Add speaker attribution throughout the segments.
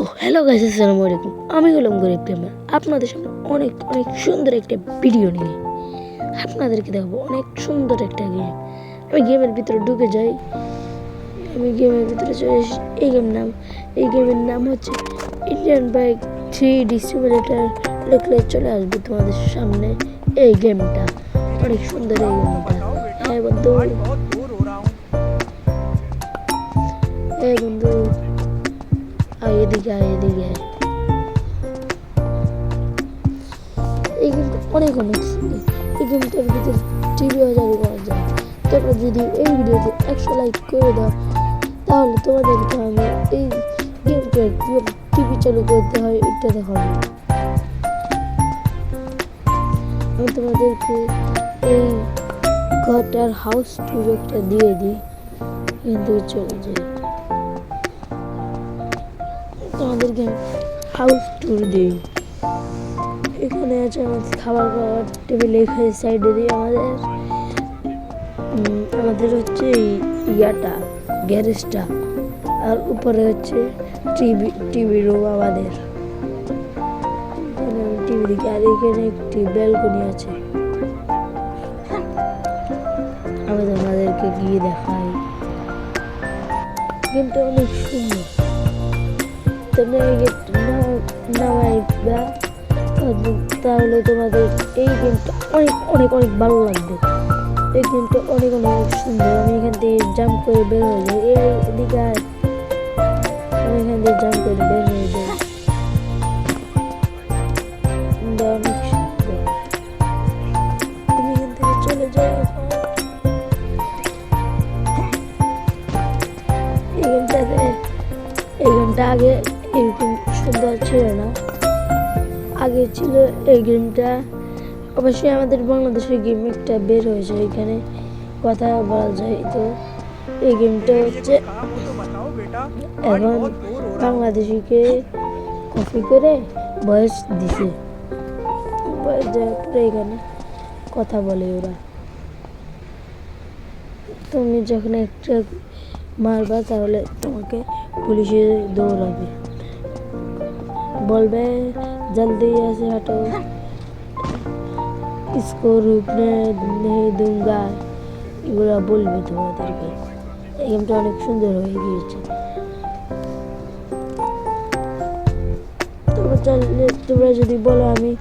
Speaker 1: তো hello guys আসসালামু আলাইকুম। আমি হলাম গরিব গেমার আপনাদের সামনে অনেক অনেক সুন্দর একটা ভিডিও নিয়ে আপনাদেরকে দেখাবো অনেক সুন্দর একটা গেম আমি গেমের ভিতরে ঢুকে যাই। আমি গেমের ভিতরে চলে আসি। এই গেম নাম, এই গেমের নাম হচ্ছে Indian bike three D simulator লিখলে চলে আসবে তোমাদের সামনে এই গেমটা অনেক সুন্দর এই গেমটা হ্যাঁ বন্ধু। হ্যাঁ বন্ধু। এদিকে আয় এদিকে। আয়। এই গেমটা অনেক অনেক এই গেমটার ভিতরে টিভি হাজারি করা যায়। যদি এই ভিডিওতে একশো লাইক করে দাও, তাহলে তোমাদেরকে আমি এই গেমটা কীভাবে টিভি চালু করতে হয় এটা দেখাবো। আমি তোমাদেরকে এই ঘরটার হাউস টুর একটা দিয়ে দিই। কিন্তু চলে যাই। তোমাদেরকে হাউস ট্যুর দিই। এখানে আছে আমাদের খাবার খাওয়ার টেবিল এখানে সাইডে দিই আমাদের। আমাদের হচ্ছে এই ইয়াটা গ্যারেজটা আর উপরে হচ্ছে টিভি টিভি রুম আমাদের। টিভি দেখি, আর এখানে একটি ব্যালকনি আছে। আমি তোমাদেরকে গিয়ে দেখাই। গেমটা অনেক সুন্দর। তোমরা এই নামাইবা তাহলে তোমাদের এই গেমটা অনেক অনেক অনেক ভালো লাগবে। এই গেমটা অনেক অনেক সুন্দর। আমি এখান থেকে জাম্প করে বের হয়ে যাই। এদিকে আয়। আমি এখান থেকে জাম্প করে বের হয়ে যাই। সুন্দর ছিল না। আগে ছিল এই গেমটা। অবশ্যই আমাদের বাংলাদেশের গেম একটা বের হয়েছে এখানে। কথা বলা যায় তো। এই গেমটা হচ্ছে এখন বাংলাদেশিকে কপি করে বয়স দিছে। বয়স দেওয়ার পরে এখানে কথা বলে ওরা। তুমি যখন একটা মারবা তাহলে তোমাকে পুলিশে দৌড়াবে। বলবে জলদি এসে হটো इसको रुकने नहीं दूंगा এগুলো বলবে তোমাদেরকে এই গেমটা অনেক সুন্দর হয়ে গিয়েছে তোমরা চাইলে তোমরা যদি বলো আমি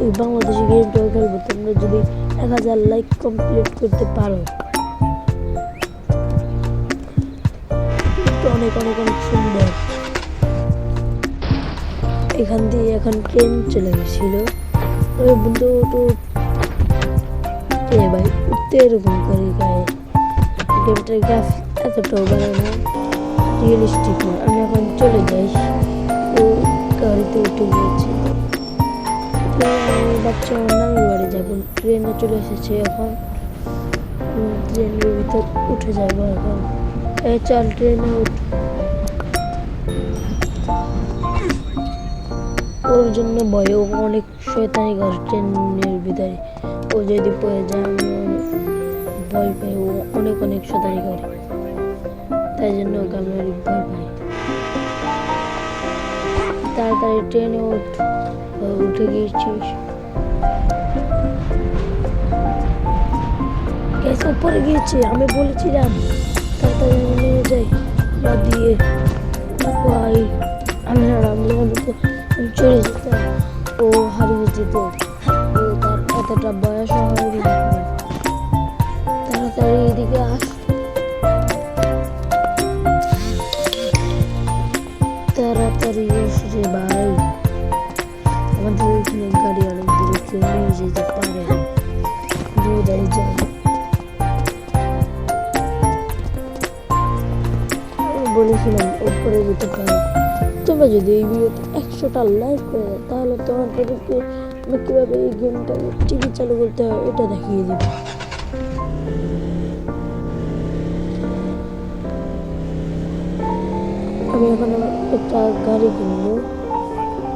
Speaker 1: ওই বাংলাদেশি গেমটাও খেলবো তোমরা যদি এক হাজার লাইক কমপ্লিট করতে পারো তো অনেক অনেক অনেক সুন্দর এখান দিয়ে এখন ট্রেন চলে গেছিল। ওই বন্ধু, তো ভাই উঠতে এরকম করে গায়ে। গেমটার গ্রাফ এতটাও ভালো না রিয়েলিস্টিক না। আমি এখন চলে যাই। ও গাড়িতে উঠে গিয়েছে বাচ্চা নামের বাড়ি যাব। ট্রেনে চলে এসেছে এখন। ট্রেনের ভিতর উঠে যাব এখন। এই চল ট্রেনে উঠ। ওর জন্য ভয় ও অনেক শয়তানি করে ট্রেনের ভিতরে। ও যদি পড়ে যায় ভয় পাই, ও অনেক অনেক শয়তানি করে। তাই জন্য ওকে আমি অনেক ভয় পাই। তাড়াতাড়ি ট্রেনে উঠে গিয়েছিস। গ্যাস উপরে গিয়েছে, আমি বলেছিলাম, তাড়াতাড়ি নেমে যাই। বা দিয়ে, ভাই, আমি তো আমি চলে যেতাম ও হারিয়ে যেত ও তার এতটা বয়স। তাড়াতাড়ি এদিকে আস। তাড়াতাড়ি এস ভাই। আমাদের গাড়ি অনেক দূরে যেতে পারে দৌড়াই যায় বলেছিলাম উপরে যেতে পারে। তোমরা যদি এই ভিডিওতে একশোটা লাইক করে দাও, তাহলে তোমাদেরকে আমি কীভাবে এই গেমটা টিভি চালু করতে হয় এটা দেখিয়ে দেব। আমি এখন একটা গাড়ি কিনবো,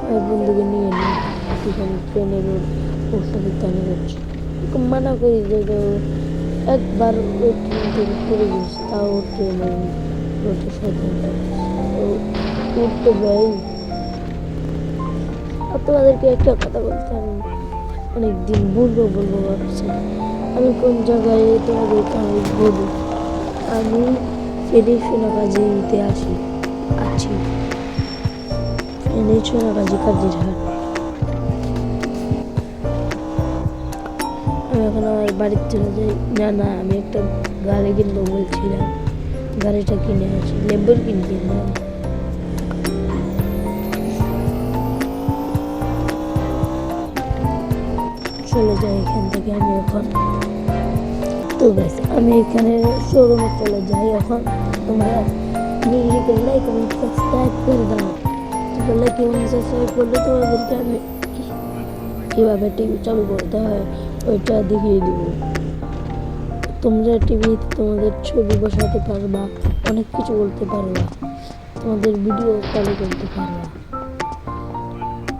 Speaker 1: আর বন্ধুকে নিয়ে নিই এখানে ট্রেনের ওর সাথে টানে যাচ্ছে মানা করি যে একবার ওই ট্রেন থেকে পড়ে গেছে, তাও ট্রেনের রোডের সাথে উঠতে ভাই আর তোমাদেরকে একটা কথা বলতে আমি অনেক দিন বলব বলব, ভাবছি। আমি কোন জায়গায় তোমাদেরকে আমি বলব? আমি ফেরি সোনাগাজিতে আসি আছি ফেরি সোনাগাজি কাজির হাট আমি এখন আমার বাড়ির চলে যাই। না না, আমি একটা গাড়ি কিনবো বলছিলাম। গাড়িটা কিনে আসি লেম্বর কিনে কিনলাম চলে যাই এখান থেকে, আমি এখন তো গাইস আমি এখানে শোরুমে চলে যাই এখন। তোমরা ভিডিওকে লাইক এবং সাবস্ক্রাইব করে দাও। তোমরা লাইক এবং সাবস্ক্রাইব করলে তোমাদেরকে আমি কীভাবে টিভি চালু করতে হয়, ওইটা দেখিয়ে দেবো। তোমরা টিভিতে তোমাদের ছবি বসাতে পারবা, অনেক কিছু বলতে পারবা, তোমাদের ভিডিও চালু করতে পারবা।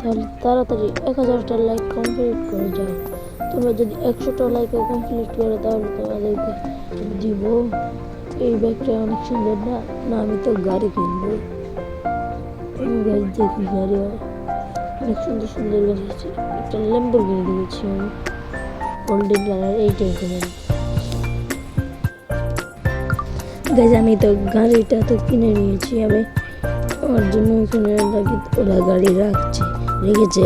Speaker 1: তাহলে তাড়াতাড়ি এক হাজারটা লাইক কমপ্লিট করে যাও। তোমরা যদি একশোটা লাইক কমপ্লিট করো, তাহলে তোমাদেরকে দিব। এই ব্যাগটা অনেক সুন্দর না? না, আমি তো গাড়ি কিনবো। গাড়ি দেখি গাড়ি অনেক সুন্দর সুন্দর গাড়ি আছে। একটা ল্যাম্বর কিনে দিয়েছি আমি গোল্ডেন কালার এইটাই কিনে গাছ আমি তো গাড়িটা তো কিনে নিয়েছি। আমি আমার জন্য এখানে ওরা গাড়ি রাখছে। রেখেছে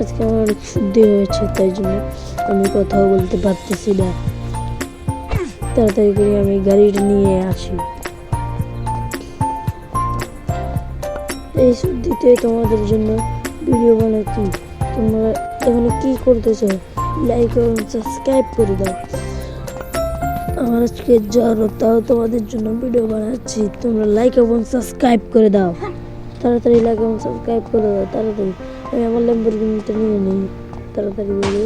Speaker 1: আজকে আমার অনেক শুদ্ধি হয়েছে, তাই জন্য আমি কথাও বলতে পারতেছি না। তাড়াতাড়ি করে আমি গাড়িটা নিয়ে আসি। এই শুদ্ধিতে তোমাদের জন্য ভিডিও বানাচ্ছি। তোমরা এখানে কি করতেছো? লাইক এবং সাবস্ক্রাইব করে দাও। আমার আজকে জ্বর তাও তোমাদের জন্য ভিডিও বানাচ্ছি। তোমরা লাইক এবং সাবস্ক্রাইব করে দাও। তাড়াতাড়ি লাইক এবং সাবস্ক্রাইব করে দাও, তাড়াতাড়ি। আমি আমার ল্যাম্বরগিনিটা নিয়ে নিই। তাড়াতাড়ি করে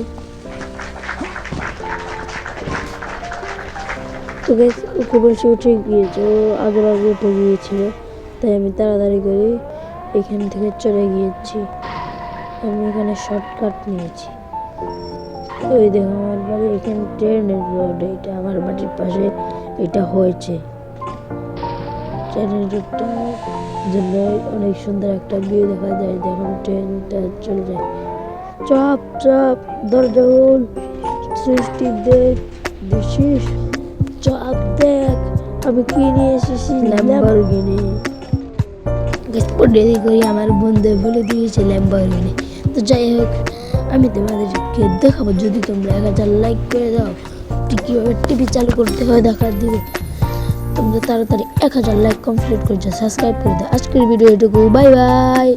Speaker 1: তো গাইস ওকে বলছি, উঠে গিয়েছে। ও আগের আগে উঠে গিয়েছিল। তাই আমি তাড়াতাড়ি করে এখান থেকে চলে গিয়েছি। আমি এখানে শর্টকাট নিয়েছি। ওই দেখো, আমার বাড়ি এখানে ট্রেনের রোড, এটা আমার বাড়ির পাশে এটা হয়েছে। ট্রেনের রোডটা জন্য অনেক সুন্দর একটা ভিউ দেখা যায়। যখন ট্রেনটা চলে যায়। চাপ চাপ, দরজা খোল। সৃষ্টি দেখ চাপ দেখ, আমি কি নিয়ে এসেছি? ল্যাম্বরগিনি দেরি করি আমার বন্ধু বলে দিয়েছে ল্যাম্বরগিনি তো যাই হোক, আমি তোমাদেরকে দেখাবো। যদি তোমরা এক হাজার লাইক করে দাও কীভাবে টিভি চালু করতে হয় দেখা দিবে তোমরা তাড়াতাড়ি এক হাজার লাইক কমপ্লিট করে সাবস্ক্রাইব করে দাও আজকের ভিডিও এটুকু। Bye bye